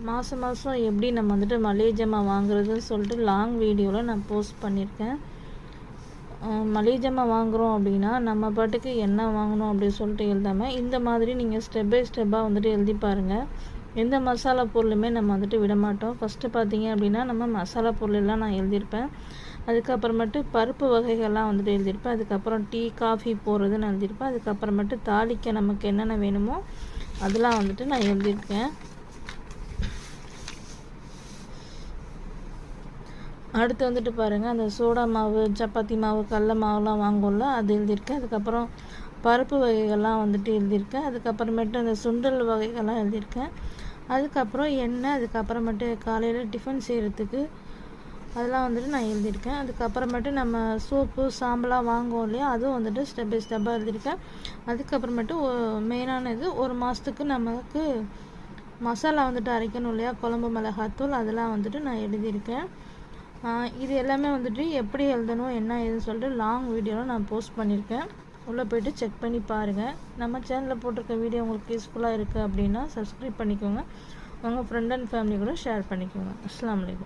மாதம் மாதம் எப்படி நம்ம வந்துட்டு மளிகை ஜாமான் வாங்குறதுன்னு சொல்லிட்டு லாங் வீடியோவில் நான் போஸ்ட் பண்ணியிருக்கேன். அஹ் மளிகை ஜாமான் வாங்குகிறோம் அப்படின்னா நம்ம பாட்டுக்கு என்ன வாங்கணும் அப்படின்னு சொல்லிட்டு எழுதாமல் இந்த மாதிரி நீங்கள் ஸ்டெப் பை ஸ்டெப்பாக வந்துட்டு எழுதி பாருங்கள் எந்த மசாலா பொருளுமே நம்ம வந்துட்டு விட மாட்டோம். ஃபஸ்ட்டு பார்த்தீங்க அப்படின்னா நம்ம மசாலா பொருள் எல்லாம் நான் எழுதியிருப்பேன். அதுக்கப்புறமேட்டு பருப்பு வகைகள்லாம் வந்துட்டு எழுதியிருப்பேன். அதுக்கப்புறம் டீ காஃபி போடுறதுன்னு எழுதியிருப்பேன். அதுக்கப்புறமேட்டு தாளிக்க நமக்கு என்னென்ன வேணுமோ அதெல்லாம் வந்துட்டு நான் எழுதியிருக்கேன். அடுத்து வந்துட்டு பாருங்கள் அந்த சோடா மாவு சப்பாத்தி மாவு கடல மாவுலாம் வாங்குவோம்ல அது எழுதியிருக்கேன் அதுக்கப்புறம் பருப்பு வகைகள்லாம் வந்துட்டு எழுதியிருக்கேன் அதுக்கப்புறமேட்டு அந்த சுண்டல் வகைகள்லாம் எழுதியிருக்கேன் அதுக்கப்புறம் எண்ணெய் அதுக்கப்புறமேட்டு காலையில் டிஃபன் செய்கிறதுக்கு அதெல்லாம் வந்துட்டு நான் எழுதியிருக்கேன். அதுக்கப்புறமேட்டு நம்ம சோப்பு சாம்பலாக வாங்குவோம் இல்லையா அதுவும் வந்துட்டு ஸ்டெப் பை ஸ்டெப்பாக எழுதியிருக்கேன். அதுக்கப்புறமேட்டு மெயினான இது ஒரு மாதத்துக்கு நமக்கு மசாலா வந்துட்டு அரைக்கணும் இல்லையா குழம்பு மிளகாத்தூள் அதெல்லாம் வந்துட்டு நான் எழுதியிருக்கேன். இது எல்லாமே வந்துட்டு எப்படி எழுதணும் என்ன ஏதுன்னு சொல்லிட்டு லாங் வீடியோவில் நான் போஸ்ட் பண்ணியிருக்கேன். உள்ளே போய்ட்டு செக் பண்ணி பாருங்கள் நம்ம சேனலில் போட்டிருக்க வீடியோ உங்களுக்கு யூஸ்ஃபுல்லாக இருக்குது அப்படின்னா சப்ஸ்கிரைப் பண்ணிக்கோங்க. உங்கள் ஃப்ரெண்ட் அண்ட் ஃபேமிலி கூட ஷேர் பண்ணிக்கோங்க. அஸ்லாம் வலைக்கம்